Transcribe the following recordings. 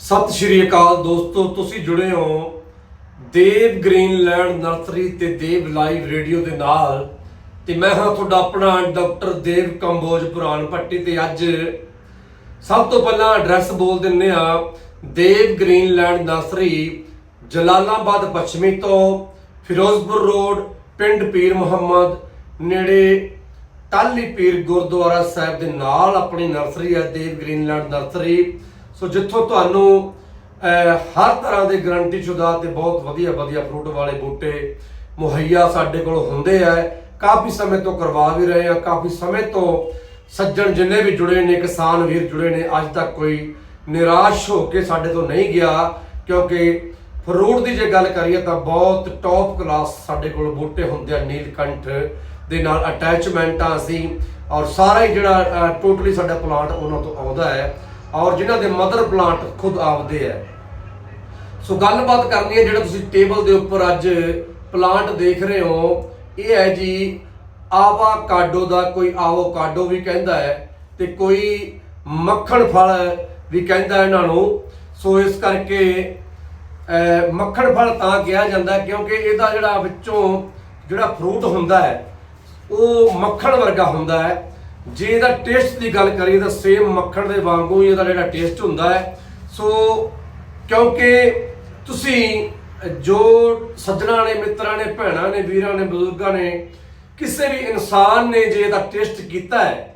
ਸਤਿ ਸ਼੍ਰੀ ਅਕਾਲ ਦੋਸਤੋ, ਤੁਸੀਂ ਜੁੜੇ ਹੋ ਦੇਵ ਗ੍ਰੀਨਲੈਂਡ ਨਰਸਰੀ ਤੇ ਦੇਵ ਲਾਈਵ ਰੇਡੀਓ ਦੇ ਨਾਲ ਤੇ ਮੈਂ ਹਾਂ ਤੁਹਾਡਾ ਆਪਣਾ ਡਾਕਟਰ ਦੇਵ ਕੰਬੋਜ ਪੁਰਾਣ ਭੱਟੀ ਤੇ ਅੱਜ ਸਭ ਤੋਂ ਪਹਿਲਾਂ ਐਡਰੈਸ ਬੋਲ ਦਿੰਨੇ ਆ ਦੇਵ ਗ੍ਰੀਨਲੈਂਡ ਨਰਸਰੀ, ਜਲਾਲਾਬਾਦ ਪੱਛਮੀ ਤੋਂ, ਫਿਰੋਜ਼ਪੁਰ ਰੋਡ, ਪਿੰਡ ਪੀਰ ਮੁਹੰਮਦ, ਨੇੜੇ ਟਾਲੀ ਪੀਰ ਗੁਰਦੁਆਰਾ ਸਾਹਿਬ ਦੇ ਨਾਲ ਆਪਣੀ ਨਰਸਰੀ ਹੈ, ਦੇਵ ਗ੍ਰੀਨਲੈਂਡ ਨਰਸਰੀ। ਸੋ ਜਿੱਥੋਂ ਤੁਹਾਨੂੰ ਹਰ ਤਰ੍ਹਾਂ ਦੇ ਗਰੰਟੀ ਸ਼ੁਦਾ ਤੇ ਬਹੁਤ ਵਧੀਆ ਵਧੀਆ ਫਰੂਟ ਵਾਲੇ ਬੂਟੇ ਮੁਹੱਈਆ ਸਾਡੇ ਕੋਲ ਹੁੰਦੇ ਆ। ਕਾਫੀ ਸਮੇਂ ਤੋਂ ਕਰਵਾ ਵੀ ਰਹੇ ਆ, ਕਾਫੀ ਸਮੇਂ ਤੋਂ ਸੱਜਣ ਜਿੰਨੇ ਵੀ ਜੁੜੇ ਨੇ, ਕਿਸਾਨ ਵੀਰ ਜੁੜੇ ਨੇ, ਅੱਜ ਤੱਕ ਕੋਈ ਨਿਰਾਸ਼ ਹੋ ਕੇ ਸਾਡੇ ਤੋਂ ਨਹੀਂ ਗਿਆ, ਕਿਉਂਕਿ ਫਰੂਟ ਦੀ ਜੇ ਗੱਲ ਕਰੀਏ ਤਾਂ ਬਹੁਤ ਟੌਪ ਕਲਾਸ ਸਾਡੇ ਕੋਲ ਬੂਟੇ ਹੁੰਦੇ ਆ, ਨੀਲਕੰਠ ਦੇ ਨਾਲ ਅਟੈਚਮੈਂਟਾਂ ਅਸੀਂ, ਔਰ ਸਾਰਾ ਹੀ ਜਿਹੜਾ ਟੋਟਲੀ ਸਾਡਾ ਪਲਾਂਟ ਉਹਨਾਂ ਤੋਂ ਆਉਂਦਾ ਹੈ। ਔਰ ਜਿਨ੍ਹਾਂ ਦੇ ਮਦਰ ਪਲਾਂਟ ਖੁਦ ਆਪਦੇ ਹੈ। ਸੋ ਗੱਲਬਾਤ ਕਰਨੀ ਹੈ ਜਿਹੜਾ ਤੁਸੀਂ ਟੇਬਲ ਦੇ ਉੱਪਰ ਅੱਜ ਪਲਾਂਟ ਦੇਖ ਰਹੇ ਹੋ। ਇਹ ਹੈ ਜੀ ਆਵਾਕਾਡੋ ਦਾ ਕੋਈ ਆਵੋਕਾਡੋ ਵੀ ਕਹਿੰਦਾ ਹੈ ਤੇ ਕੋਈ ਮੱਖਣ ਫਲ ਵੀ ਕਹਿੰਦਾ ਇਹਨਾਂ ਨੂੰ। ਸੋ ਇਸ ਕਰਕੇ ਮੱਖਣ ਫਲ ਤਾਂ ਕਿਹਾ ਜਾਂਦਾ ਕਿਉਂਕਿ ਇਹਦਾ ਜਿਹੜਾ ਵਿੱਚੋਂ ਜਿਹੜਾ ਫਰੂਟ ਹੁੰਦਾ ਹੈ, ਉਹ ਮੱਖਣ ਵਰਗਾ ਹੁੰਦਾ ਹੈ। ਜੇ ਇਹਦਾ ਟੇਸਟ ਦੀ ਗੱਲ ਕਰੀਏ ਤਾਂ ਸੇਮ ਮੱਖਣ ਦੇ ਵਾਂਗੂ ਹੀ ਇਹਦਾ ਜਿਹੜਾ ਟੇਸਟ ਹੁੰਦਾ ਹੈ। ਸੋ ਕਿਉਂਕਿ ਤੁਸੀਂ, ਜੋ ਸੱਜਣਾ ਨੇ, ਮਿੱਤਰਾਂ ਨੇ, ਭੈਣਾਂ ਨੇ, ਵੀਰਾਂ ਨੇ, ਬਜ਼ੁਰਗਾਂ ਨੇ, ਕਿਸੇ ਵੀ ਇਨਸਾਨ ਨੇ ਜੇ ਇਹਦਾ ਟੇਸਟ ਕੀਤਾ ਹੈ,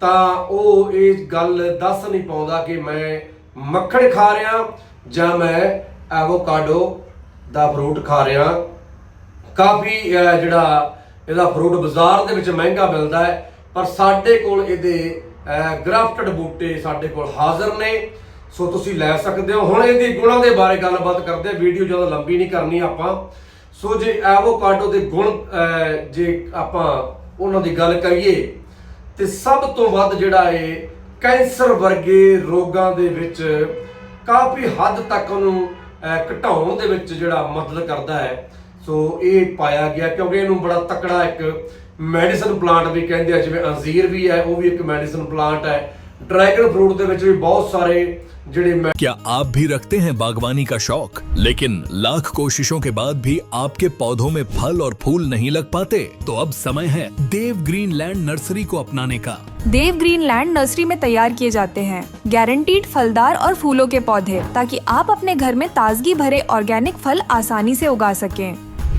ਤਾਂ ਉਹ ਇਹ ਗੱਲ ਦੱਸ ਨਹੀਂ ਪਾਉਂਦਾ ਕਿ ਮੈਂ ਮੱਖਣ ਖਾ ਰਿਹਾ ਜਾਂ ਮੈਂ ਐਵੋਕਾਡੋ ਦਾ ਫਰੂਟ ਖਾ ਰਿਹਾ। ਕਾਫੀ ਜਿਹੜਾ ਇਹਦਾ ਫਰੂਟ ਬਾਜ਼ਾਰ ਦੇ ਵਿੱਚ ਮਹਿੰਗਾ ਮਿਲਦਾ ਹੈ। ਪਰ ਸਾਡੇ ਕੋਲ ਇਹਦੇ ਗ੍ਰਾਫਟਡ ਬੂਟੇ ਸਾਡੇ ਕੋਲ ਹਾਜ਼ਰ ਨੇ। ਸੋ ਤੁਸੀਂ ਲੈ ਸਕਦੇ ਹੋ। ਹੁਣ ਇਹਦੇ ਗੁਣਾਂ ਦੇ ਬਾਰੇ ਗੱਲਬਾਤ ਕਰਦੇ ਆ ਵੀਡੀਓ ਜ਼ਿਆਦਾ ਲੰਬੀ ਨਹੀਂ ਕਰਨੀ ਆਪਾਂ। ਸੋ ਜੇ ਐਵੋਕਾਡੋ ਦੇ ਗੁਣ ਜੇ ਆਪਾਂ ਉਹਨਾਂ ਦੀ ਗੱਲ ਕਰੀਏ, ਤੇ ਸਭ ਤੋਂ ਵੱਧ ਜਿਹੜਾ ਇਹ ਕੈਂਸਰ ਵਰਗੇ ਰੋਗਾਂ ਦੇ ਵਿੱਚ ਕਾਫੀ ਹੱਦ ਤੱਕ ਉਹਨੂੰ ਘਟਾਉਣ ਦੇ ਵਿੱਚ ਜਿਹੜਾ ਮਦਦ ਕਰਦਾ ਹੈ। ਸੋ ਇਹ ਪਾਇਆ ਗਿਆ ਕਿਉਂਕਿ ਇਹਨੂੰ ਬੜਾ ਤਕੜਾ ਇੱਕ ਮੈਡੀਸਨ ਪਲਾਂਟ ਵੀ ਕਹਿੰਦੇ ਆ ਜਿਵੇਂ ਅੰਜੀਰ ਵੀ ਹੈ ਉਹ ਵੀ ਇੱਕ ਮੈਡੀਸਨ ਪਲਾਂਟ ਹੈ ਡਰੈਗਨ ਫਰੂਟ ਦੇ ਵਿੱਚ ਵੀ ਬਹੁਤ ਸਾਰੇ ਜਿਹੜੇ ਮੈਂ- क्या आप भी रखते हैं बागवानी का शौक लेकिन लाख कोशिशों के बाद भी आपके पौधों में फल और फूल नहीं लग पाते तो अब समय है देव ग्रीन लैंड नर्सरी को अपनाने का देव ग्रीन लैंड नर्सरी में तैयार किए जाते हैं गारंटीड फलदार और फूलों के पौधे ताकि आप अपने घर में ताजगी भरे ऑर्गेनिक फल आसानी से उगा सकें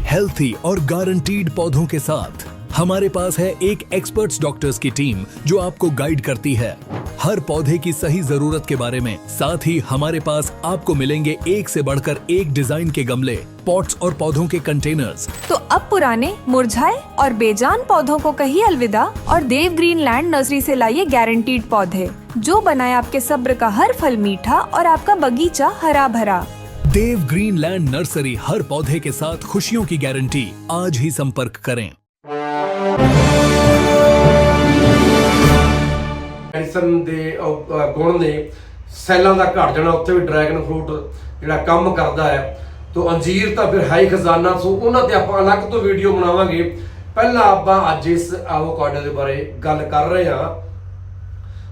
हेल्थी और गारंटीड पौधों के साथ हमारे पास है एक एक्सपर्ट्स डॉक्टर्स की टीम जो आपको गाइड करती है। हर पौधे की सही ज़रूरत के बारे में साथ ही हमारे पास आपको मिलेंगे एक से बढ़कर एक डिज़ाइन के गमले पॉट्स और पौधों के कंटेनर्स तो अब पुराने मुरझाए और बेजान पौधों को कहिए अलविदा और देव ग्रीन लैंड नर्सरी से लाइए गारंटीड पौधे जो बनाए आपके सब्र का हर फल मीठा और आपका बगीचा हरा भरा देव ग्रीन लैंड नर्सरी हर पौधे के साथ खुशियों की गारंटी आज ही संपर्क करें। ਮੈਡੀਸਨ ਦੇ ਗੁਣ ਨੇ ਸੈੱਲਾਂ ਦਾ ਘਟ ਜਾਣਾ, ਉੱਥੇ ਵੀ ਡਰੈਗਨ ਫਰੂਟ ਜਿਹੜਾ ਕੰਮ ਕਰਦਾ ਹੈ। ਤੋਂ ਅੰਜੀਰ ਤਾਂ ਫਿਰ ਹੈ ਹੀ ਖਜ਼ਾਨਾ। ਸੋ ਉਹਨਾਂ ਤੇ ਆਪਾਂ ਅਲੱਗ ਤੋਂ ਵੀਡੀਓ ਬਣਾਵਾਂਗੇ। ਪਹਿਲਾਂ ਆਪਾਂ ਅੱਜ ਇਸ ਆਵੋਕਾਡੋ ਦੇ ਬਾਰੇ ਗੱਲ ਕਰ ਰਹੇ ਹਾਂ।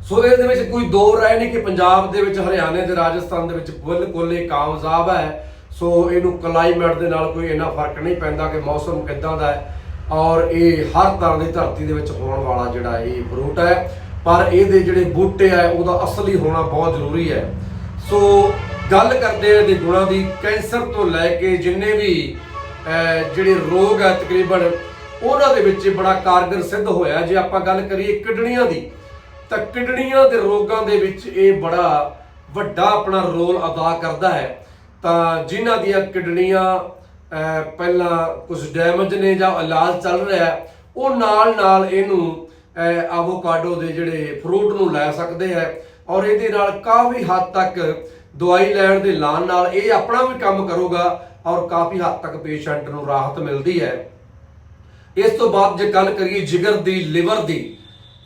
ਸੋ ਇਹਦੇ ਵਿੱਚ ਕੋਈ ਦੋ ਰਾਏ ਨਹੀਂ ਕਿ ਪੰਜਾਬ ਦੇ ਵਿੱਚ, ਹਰਿਆਣੇ ਤੇ ਰਾਜਸਥਾਨ ਦੇ ਵਿੱਚ ਬਿਲਕੁਲ ਇਹ ਕਾਮਯਾਬ ਹੈ। ਸੋ ਇਹਨੂੰ ਕਲਾਈਮੇਟ ਦੇ ਨਾਲ ਕੋਈ ਇੰਨਾ ਫ਼ਰਕ ਨਹੀਂ ਪੈਂਦਾ ਕਿ ਮੌਸਮ ਕਿੱਦਾਂ ਦਾ ਹੈ। ਔਰ ਇਹ ਹਰ ਤਰ੍ਹਾਂ ਦੀ ਧਰਤੀ ਦੇ ਵਿੱਚ ਹੋਣ ਵਾਲਾ ਜਿਹੜਾ ਇਹ ਫਰੂਟ ਹੈ, ਪਰ ਇਹਦੇ ਜਿਹੜੇ ਬੂਟੇ ਆ, ਉਹਦਾ ਅਸਲੀ ਹੋਣਾ ਬਹੁਤ ਜ਼ਰੂਰੀ ਹੈ। ਸੋ ਗੱਲ ਕਰਦੇ ਆ ਇਹਦੇ ਗੁਣਾਂ ਦੀ। ਕੈਂਸਰ ਤੋਂ ਲੈ ਕੇ ਜਿੰਨੇ ਵੀ ਜਿਹੜੇ ਰੋਗ ਆ ਤਕਰੀਬਨ, ਉਹਨਾਂ ਦੇ ਵਿੱਚ ਬੜਾ ਕਾਰਗਰ ਸਿੱਧ ਹੋਇਆ। ਜੇ ਆਪਾਂ ਗੱਲ ਕਰੀਏ ਕਿਡਨੀਆਂ ਦੀ, ਤਾਂ ਕਿਡਨੀਆਂ ਦੇ ਰੋਗਾਂ ਦੇ ਵਿੱਚ ਇਹ ਬੜਾ ਵੱਡਾ ਆਪਣਾ ਰੋਲ ਅਦਾ ਕਰਦਾ ਹੈ। ਤਾਂ ਜਿਨ੍ਹਾਂ ਦੀਆਂ ਕਿਡਨੀਆਂ ਪਹਿਲਾਂ ਕੁਝ ਡੈਮੇਜ ਨੇ ਜਾਂ ਇਲਾਜ ਚੱਲ ਰਿਹਾ ਉਹ ਨਾਲ ਨਾਲ ਇਹਨੂੰ ਆਵੋਕਾਡੋ ਦੇ ਜਿਹੜੇ ਫਰੂਟ ਨੂੰ ਲੈ ਸਕਦੇ ਹੈ ਔਰ ਇਹਦੇ ਨਾਲ ਕਾਫੀ ਹੱਦ ਤੱਕ ਦਵਾਈ ਲੈਣ ਦੇ ਲਾਣ ਨਾਲ ਇਹ ਆਪਣਾ ਵੀ ਕੰਮ ਕਰੂਗਾ ਔਰ ਕਾਫੀ ਹੱਦ ਤੱਕ ਪੇਸ਼ੈਂਟ ਨੂੰ ਰਾਹਤ ਮਿਲਦੀ ਹੈ। ਇਸ ਤੋਂ ਬਾਅਦ ਜੇ ਗੱਲ ਕਰੀਏ ਜਿਗਰ ਦੀ ਲਿਵਰ ਦੀ,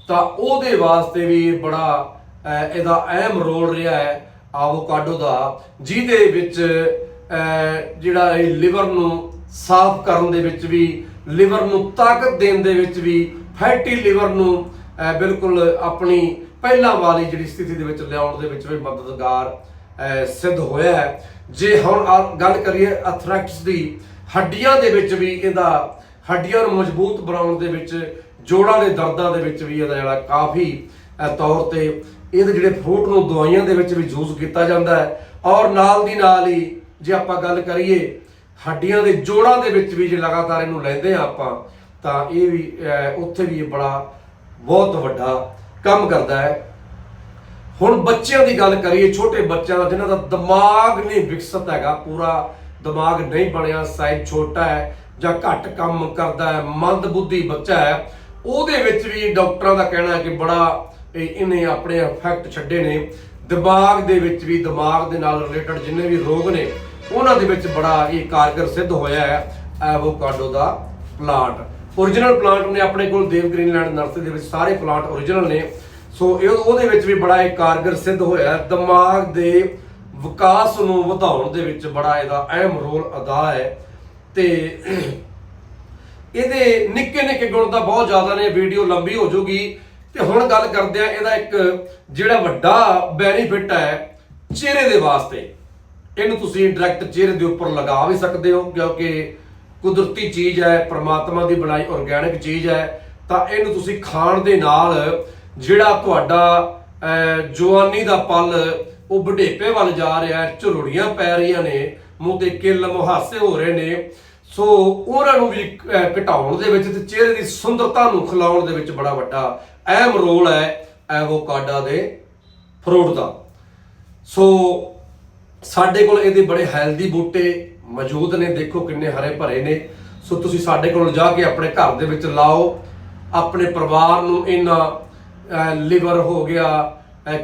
ਤਾਂ ਉਹਦੇ ਵਾਸਤੇ ਵੀ ਬੜਾ ਇਹਦਾ ਅਹਿਮ ਰੋਲ ਰਿਹਾ ਹੈ ਆਵੋਕਾਡੋ ਦਾ, ਜਿਹਦੇ ਵਿੱਚ ਜਿਹੜਾ ਇਹ ਲਿਵਰ ਨੂੰ ਸਾਫ਼ ਕਰਨ ਦੇ ਵਿੱਚ ਵੀ, ਲਿਵਰ ਨੂੰ ਤਾਕਤ ਦੇਣ ਦੇ ਵਿੱਚ ਵੀ, ਫੈਟੀ ਲਿਵਰ ਨੂੰ ਬਿਲਕੁਲ ਆਪਣੀ ਪਹਿਲਾਂ ਵਾਲੀ ਜਿਹੜੀ ਸਥਿਤੀ ਦੇ ਵਿੱਚ ਲਿਆਉਣ ਦੇ ਵਿੱਚ ਵੀ ਮਦਦਗਾਰ ਸਿੱਧ ਹੋਇਆ ਹੈ। ਜੇ ਹੁਣ ਆ- ਗੱਲ ਕਰੀਏ ਅਥਰੈਕਟਸ ਦੀ, ਹੱਡੀਆਂ ਦੇ ਵਿੱਚ ਵੀ ਇਹਦਾ, ਹੱਡੀਆਂ ਨੂੰ ਮਜ਼ਬੂਤ ਬਣਾਉਣ ਦੇ ਵਿੱਚ, ਜੋੜਾਂ ਦੇ ਦਰਦਾਂ ਦੇ ਵਿੱਚ ਵੀ ਇਹਦਾ ਜਿਹੜਾ ਕਾਫੀ ਤੌਰ ਤੇ ਇਹਦੇ ਜਿਹੜੇ ਫਰੂਟ ਨੂੰ ਦਵਾਈਆਂ ਦੇ ਵਿੱਚ ਵੀ ਯੂਜ਼ ਕੀਤਾ ਜਾਂਦਾ ਹੈ। ਔਰ ਨਾਲ ਦੀ ਨਾਲ ਹੀ ਜੇ ਆਪਾਂ ਗੱਲ ਕਰੀਏ, ਹੱਡੀਆਂ ਦੇ ਜੋੜਾਂ ਦੇ ਵਿੱਚ ਵੀ ਜੇ ਲਗਾਤਾਰ ਇਹਨੂੰ ਲੈਂਦੇ ਆ ਆਪਾਂ, ਤਾਂ ਇਹ ਵੀ ਉੱਥੇ ਵੀ ਇਹ ਬੜਾ, ਬਹੁਤ ਵੱਡਾ ਕੰਮ ਕਰਦਾ ਹੈ। ਹੁਣ ਬੱਚਿਆਂ ਦੀ ਗੱਲ ਕਰੀਏ, ਛੋਟੇ ਬੱਚਿਆਂ ਦਾ, ਜਿਨ੍ਹਾਂ ਦਾ ਦਿਮਾਗ ਨਹੀਂ ਵਿਕਸਿਤ ਹੈਗਾ, ਪੂਰਾ ਦਿਮਾਗ ਨਹੀਂ ਬਣਿਆ ਸਾਈਜ਼ ਛੋਟਾ ਹੈ, ਜਾਂ ਘੱਟ ਕੰਮ ਕਰਦਾ ਹੈ ਮੰਦ ਬੁੱਧੀ ਬੱਚਾ ਹੈ, ਉਹਦੇ ਵਿੱਚ ਵੀ ਡਾਕਟਰਾਂ ਦਾ ਕਹਿਣਾ ਹੈ ਕਿ ਬੜਾ ਇਹ- ਇਹਨੇ ਆਪਣੇ ਇਫੈਕਟ ਛੱਡੇ ਨੇ। ਦਿਮਾਗ ਦੇ ਵਿੱਚ ਵੀ, ਦਿਮਾਗ ਦੇ ਨਾਲ ਰਿਲੇਟਡ ਜਿੰਨੇ ਵੀ ਰੋਗ ਨੇ ਉਹਨਾਂ ਦੇ ਵਿੱਚ ਬੜਾ ਇਹ ਕਾਰਗਰ ਸਿੱਧ ਹੋਇਆ ਹੈ ਐਵੋਕਾਡੋ ਦਾ ਪਲਾਂਟ origignal ਪਲਾਂਟ ਨੇ ਆਪਣੇ ਕੋਲ ਦੇਵ ਗ੍ਰੀਨਲੈਂਡ ਨਰਸਰੀ ਦੇ ਵਿੱਚ ਸਾਰੇ ਪਲਾਂਟ origignal ਨੇ। ਸੋ ਇਹ ਉਹਦੇ ਵਿੱਚ ਵੀ ਬੜਾ ਇਹ ਕਾਰਗਰ ਸਿੱਧ ਹੋਇਆ ਦਿਮਾਗ ਦੇ ਵਿਕਾਸ ਨੂੰ ਵਧਾਉਣ ਦੇ ਵਿੱਚ ਬੜਾ ਇਹਦਾ ਅਹਿਮ ਰੋਲ ਅਦਾ ਹੈ। ਤੇ ਇਹਦੇ ਨਿੱਕੇ ਨਿੱਕੇ ਗੁਣ ਤਾਂ ਬਹੁਤ ਜ਼ਿਆਦਾ ਨੇ ਵੀਡੀਓ ਲੰਬੀ ਹੋ ਜਾਊਗੀ। ਤੇ ਹੁਣ ਗੱਲ ਕਰਦੇ ਆ ਇਹਦਾ ਇੱਕ ਜਿਹੜਾ ਵੱਡਾ ਬੈਨੀਫਿਟ ਹੈ, ਚਿਹਰੇ ਦੇ ਵਾਸਤੇ। ਇਹਨੂੰ ਤੁਸੀਂ ਡਾਇਰੈਕਟ ਚਿਹਰੇ ਦੇ ਉੱਪਰ ਲਗਾ ਵੀ ਸਕਦੇ ਹੋ, ਕਿਉਂਕਿ ਕੁਦਰਤੀ ਚੀਜ਼ ਹੈ, ਪ੍ਰਮਾਤਮਾ ਦੀ ਬਣਾਈ ਆਰਗੈਨਿਕ ਚੀਜ਼ ਹੈ, ਤਾਂ ਇਹਨੂੰ ਤੁਸੀਂ ਖਾਣ ਦੇ ਨਾਲ ਜਿਹੜਾ ਤੁਹਾਡਾ ਜਵਾਨੀ ਦਾ ਪਲ ਉਹ ਬੁਢੇਪੇ ਵੱਲ ਜਾ ਰਿਹਾ ਹੈ ਝੁਰੜੀਆਂ ਪੈ ਰਹੀਆਂ ਨੇ, ਮੂੰਹ ਤੇ ਕਿੱਲ ਮੁਹਾਸੇ ਹੋ ਰਹੇ ਨੇ, ਸੋ ਉਹਨਾਂ ਨੂੰ ਵੀ ਘਟਾਉਣ ਦੇ ਵਿੱਚ ਤੇ ਚਿਹਰੇ ਦੀ ਸੁੰਦਰਤਾ ਨੂੰ ਖਿਲਾਉਣ ਦੇ ਵਿੱਚ ਬੜਾ ਵੱਡਾ ਅਹਿਮ ਰੋਲ ਹੈ ਐਵੋਕਾਡਾ ਦੇ ਫਰੂਟ ਦਾ। ਸੋ ਸਾਡੇ ਕੋਲ ਇਹਦੇ ਬੜੇ ਹੈਲਦੀ ਬੂਟੇ ਮੌਜੂਦ ਨੇ। ਦੇਖੋ ਕਿੰਨੇ ਹਰੇ ਭਰੇ ਨੇ। ਸੋ ਤੁਸੀਂ ਸਾਡੇ ਕੋਲ ਜਾ ਕੇ ਆਪਣੇ ਘਰ ਦੇ ਵਿੱਚ ਲਾਓ। ਆਪਣੇ ਪਰਿਵਾਰ ਨੂੰ ਇਹਨਾਂ ਲਿਵਰ ਹੋ ਗਿਆ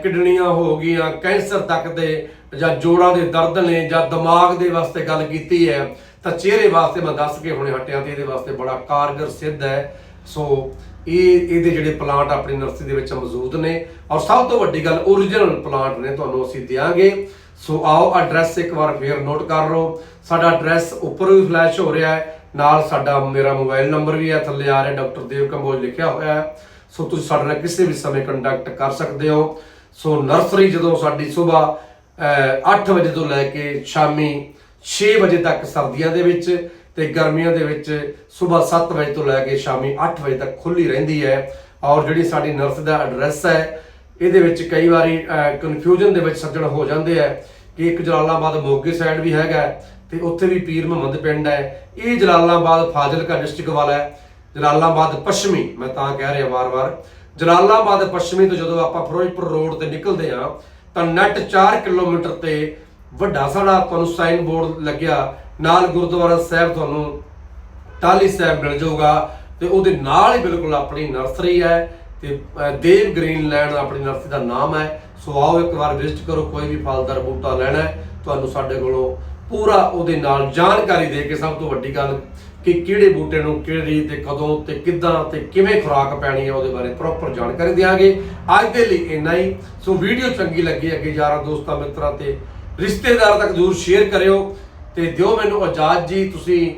ਕਿਡਨੀਆਂ ਹੋ ਗਈਆਂ, ਕੈਂਸਰ ਤੱਕ ਦੇ ਜਾਂ ਜੋੜਾਂ ਦੇ ਦਰਦ ਨੇ ਜਾਂ ਦਿਮਾਗ ਦੇ ਵਾਸਤੇ ਗੱਲ ਕੀਤੀ ਹੈ, ਤਾਂ ਚਿਹਰੇ ਵਾਸਤੇ ਮੈਂ ਦੱਸ ਕੇ ਹੁਣੇ ਹਟਿਆ ਤੇ ਇਹਦੇ ਵਾਸਤੇ ਬੜਾ ਕਾਰਗਰ ਸਿੱਧ ਹੈ। ਸੋ ਇਹ, ਇਹਦੇ ਜਿਹੜੇ ਪਲਾਂਟ ਆਪਣੀ ਨਰਸਰੀ ਦੇ ਵਿੱਚ ਮੌਜੂਦ ਨੇ। ਔਰ ਸਭ ਤੋਂ ਵੱਡੀ ਗੱਲ origignal ਪਲਾਂਟ ਨੇ, ਤੁਹਾਨੂੰ ਅਸੀਂ ਦਿਆਂਗੇ। ਸੋ ਆਓ ਐਡਰੈਸ ਇੱਕ ਵਾਰ ਫੇਰ ਨੋਟ ਕਰ ਲਓ। ਸਾਡਾ ਐਡਰੈਸ ਉੱਪਰ ਵੀ ਫਲੈਸ਼ ਹੋ ਰਿਹਾ ਹੈ। ਨਾਲ ਸਾਡਾ ਮੇਰਾ ਮੋਬਾਈਲ ਨੰਬਰ ਵੀ ਹੈ। ਥੱਲੇ ਆ ਰਿਹਾ ਡਾਕਟਰ ਦੇਵ ਕੰਬੋਜ ਲਿਖਿਆ ਹੋਇਆ ਹੈ। ਸੋ ਤੁਸੀਂ ਸਾਡੇ ਨਾਲ ਕਿਸੇ ਵੀ ਸਮੇਂ ਕੰਟੈਕਟ ਕਰ ਸਕਦੇ ਹੋ। ਸੋ ਨਰਸਰੀ ਜਦੋਂ ਸਾਡੀ ਸਵੇਰ 8 ਵਜੇ ਤੋਂ ਲੈ ਕੇ ਸ਼ਾਮੀ 6 ਵਜੇ ਤੱਕ ਸਰਦੀਆਂ ਦੇ ਵਿੱਚ ਤੇ ਗਰਮੀਆਂ ਦੇ ਵਿੱਚ ਸਵੇਰ 7 ਵਜੇ ਤੋਂ ਲੈ ਕੇ ਸ਼ਾਮੀ 8 ਵਜੇ ਤੱਕ ਖੁੱਲੀ ਰਹਿੰਦੀ ਹੈ। ਔਰ ਜਿਹੜੀ ਸਾਡੀ ਨਰਸ ਦਾ ਐਡਰੈਸ ਹੈ, ਇਹਦੇ ਵਿੱਚ ਕਈ ਵਾਰੀ ਕਨਫਿਊਜ਼ਨ ਦੇ ਵਿੱਚ ਸੱਜਣ ਹੋ ਜਾਂਦੇ ਆ ਕਿ ਇੱਕ ਜਲਾਲਾਬਾਦ ਮੋਗੇ ਸਾਈਡ ਵੀ ਹੈਗਾ ਹੈ ਤੇ ਉੱਥੇ ਵੀ ਪੀਰ ਮੁਹੰਮਦ ਪਿੰਡ ਹੈ। ਇਹ ਜਲਾਲਾਬਾਦ ਫਾਜ਼ਿਲਕਾ ਡਿਸਟ੍ਰਿਕਟ ਵਾਲਾ ਹੈ। ਜਲਾਲਾਬਾਦ ਪੱਛਮੀ, ਮੈਂ ਤਾਂ ਕਹਿ ਰਿਹਾ ਵਾਰ-ਵਾਰ। ਜਲਾਲਾਬਾਦ ਪੱਛਮੀ ਤੋਂ ਜਦੋਂ ਆਪਾਂ ਫਿਰੋਜ਼ਪੁਰ ਰੋਡ ਤੇ ਨਿਕਲਦੇ ਆ ਤਾਂ ਨੈਟ 4 ਕਿਲੋਮੀਟਰ ਤੇ ਵੱਡਾ ਸਾਡਾ ਤੁਹਾਨੂੰ ਸਾਈਨ ਬੋਰਡ ਲੱਗਿਆ। ਨਾਲ ਗੁਰਦੁਆਰਾ ਸਾਹਿਬ ਤੁਹਾਨੂੰ ਟਾਲੀ ਸਾਹਿਬ ਮਿਲ ਜਾਊਗਾ ਤੇ ਉਹਦੇ ਨਾਲ ਹੀ ਬਿਲਕੁਲ ਆਪਣੀ ਨਰਸਰੀ ਹੈ ਤੇ ਦੇਵ ਗ੍ਰੀਨ ਲੈਂਡ ਆਪਣੀ ਨਰਸਰੀ ਦਾ ਨਾਮ ਹੈ। ਸੋ ਆਓ ਇੱਕ ਵਾਰ ਵਿਜ਼ਿਟ ਕਰੋ, ਕੋਈ ਵੀ ਫਲਦਾਰ ਬੂਟਾ ਲੈਣਾ ਹੈ, ਤੁਹਾਨੂੰ ਸਾਡੇ ਕੋਲੋਂ ਪੂਰਾ ਉਹਦੇ ਨਾਲ ਜਾਣਕਾਰੀ ਦੇ ਕੇ ਸਭ ਤੋਂ ਵੱਡੀ ਗੱਲ ਕਿ ਕਿਹੜੇ ਬੂਟੇ ਨੂੰ ਕਿਹੜੀ ਤੇ ਕਦੋਂ ਤੇ ਕਿੱਦਾਂ ਤੇ ਕਿਵੇਂ ਖੁਰਾਕ ਪੈਣੀ ਹੈ, ਉਹਦੇ ਬਾਰੇ ਪ੍ਰੋਪਰ ਜਾਣਕਾਰੀ ਦਿਆਂਗੇ। ਅੱਜ ਦੇ ਲਈ ਇੰਨਾ ਹੀ। ਸੋ ਵੀਡੀਓ ਚੰਗੀ ਲੱਗੀ ਅੱਗੇ ਯਾਰਾਂ ਦੋਸਤਾਂ, ਮਿੱਤਰਾਂ ਤੇ ਰਿਸ਼ਤੇਦਾਰਾਂ ਤੱਕ ਜ਼ਰੂਰ ਸ਼ੇਅਰ ਕਰਿਓ ਤੇ ਦਿਓ ਮੈਨੂੰ ਆਜ਼ਾਦ ਜੀ। ਤੁਸੀਂ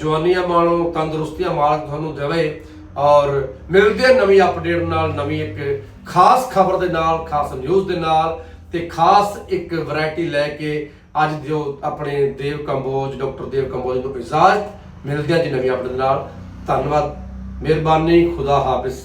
ਜਵਾਨੀਆਂ ਮਾਣੋ, ਤੰਦਰੁਸਤੀਆਂ ਮਾਲਕ ਤੁਹਾਨੂੰ ਦੇਵੇ। ਔਰ ਮਿਲਦੇ ਨਵੀਂ ਅਪਡੇਟ ਨਾਲ, ਨਵੀਂ ਇੱਕ ਖਾਸ ਖਬਰ ਦੇ ਨਾਲ, ਖਾਸ ਨਿਊਜ਼ ਦੇ ਨਾਲ ਤੇ ਖਾਸ ਇੱਕ ਵੈਰਾਈਟੀ ਲੈ ਕੇ ਅੱਜ ਜੋ ਆਪਣੇ ਦੇਵ ਕੰਬੋਜ ਡਾਕਟਰ ਦੇਵ ਕੰਬੋਜ ਨੂੰ ਇਜਾਜ਼ਤ ਮਿਲਦੇ ਹਾਂ ਜੀ ਨਵੀਂ ਅਪਡੇਟ ਨਾਲ। ਧੰਨਵਾਦ, ਮਿਹਰਬਾਨੀ, ਖੁਦਾ ਹਾਫਿਜ਼।